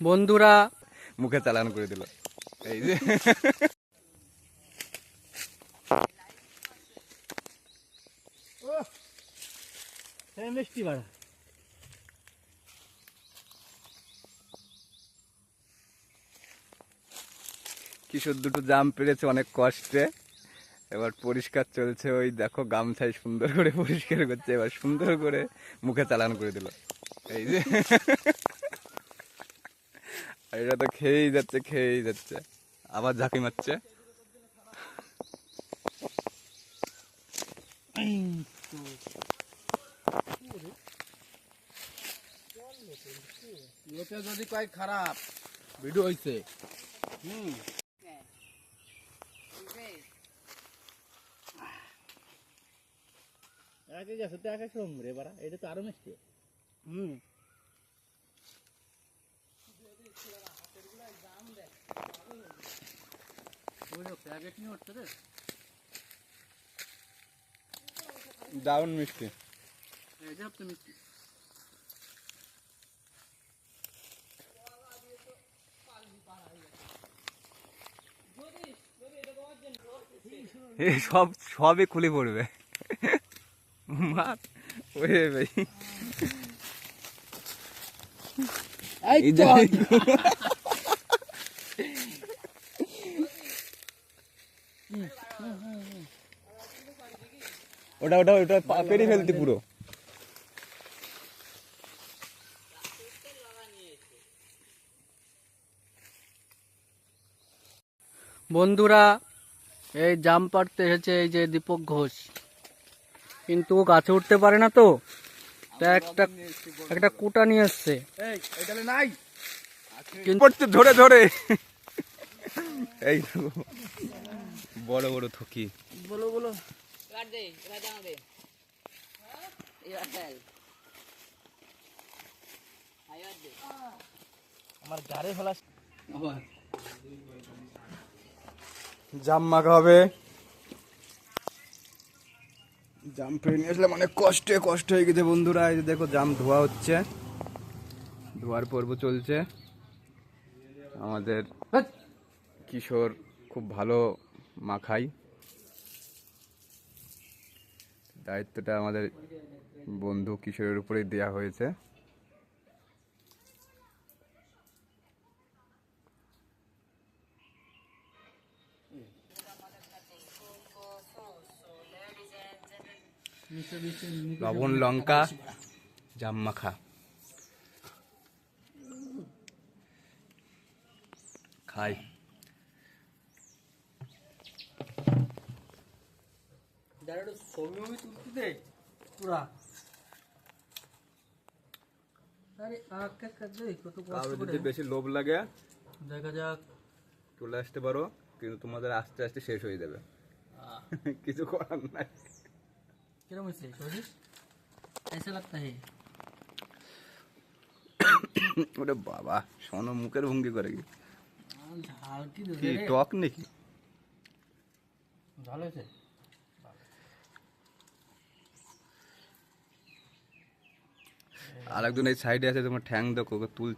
বন্ধুরা। মুখে চালান করে দিল। এই যে। মিষ্টি বাড়া। কিশোর দুটো জাম পেরেছে অনেক কষ্টে। এবার পরিষ্কার চলছে ওই দেখো গামছাই সুন্দর করে পরিষ্কার করছে এবার সুন্দর করে মুখে চালান করে দিল। এই যে। এটা তো খেয়েই যাচ্ছে খেয়েই যাচ্ছে। আবার ঝাঁকি মারছে। এটা যদি কয় খারাপ ভিডিও হইছে। একে গেছে? তো একে কম রে বাড়া। এটা তো আরও মিষ্টি। হুম প্যাকেট নিয়ে উঠছে রে দারুণ মিষ্টি। মিষ্টি সব সবই খুলে পড়বে। মার ওরে ভাই। এই ওটা ওটা ওটা পা- পেরিয়ে ফেলতে পুরো। বন্ধুরা এই জাম পাড়তে এসেছে এই যে দীপক ঘোষ। কিন্তু ও গাছে উঠতে পারে না তো। একটা একটা কুটা নিয়ে এসছে। এই এটা নাই। পড়তে ধরে ধরে। এই বড় বড় থকি বলো বলো। এবার দে এবার জামা দে এবার ফেল হ্যাঁ, দে। আমার গাড়ি ফেলা জাম মাখা হবে। জাম ফেলে নিয়ে আসলাম অনেক কষ্টে কষ্ট হয়ে গেছে বন্ধুরা। এই যে দেখো জাম ধোয়া হচ্ছে। ধোয়ার পর্ব চলছে। আমাদের কিশোর খুব ভালো মাখাই। দায়িত্বটা আমাদের বন্ধু কিশোরের উপরেই দেওয়া হয়েছে। লবণ লঙ্কা জাম মাখা। খাই। পুরা আরে আকে কাজে কত কষ্ট কারো করে যদি বেশি লোভ লাগে দেখা যাক চলে আসতে পারো কিন্তু তোমাদের আস্তে আস্তে শেষ হয়ে যাবে কিছু করার নাই কিরম হয়েছে সজিস ऐसा लगता है ওরে বাবা শোনো মুখের ভঙ্গি করে কি ঝাল কি কি টক নাকি ঝাল হয়েছে আর একজন এই সাইডে আছে তোমার ঠ্যাং দেখো তুলছে। তুল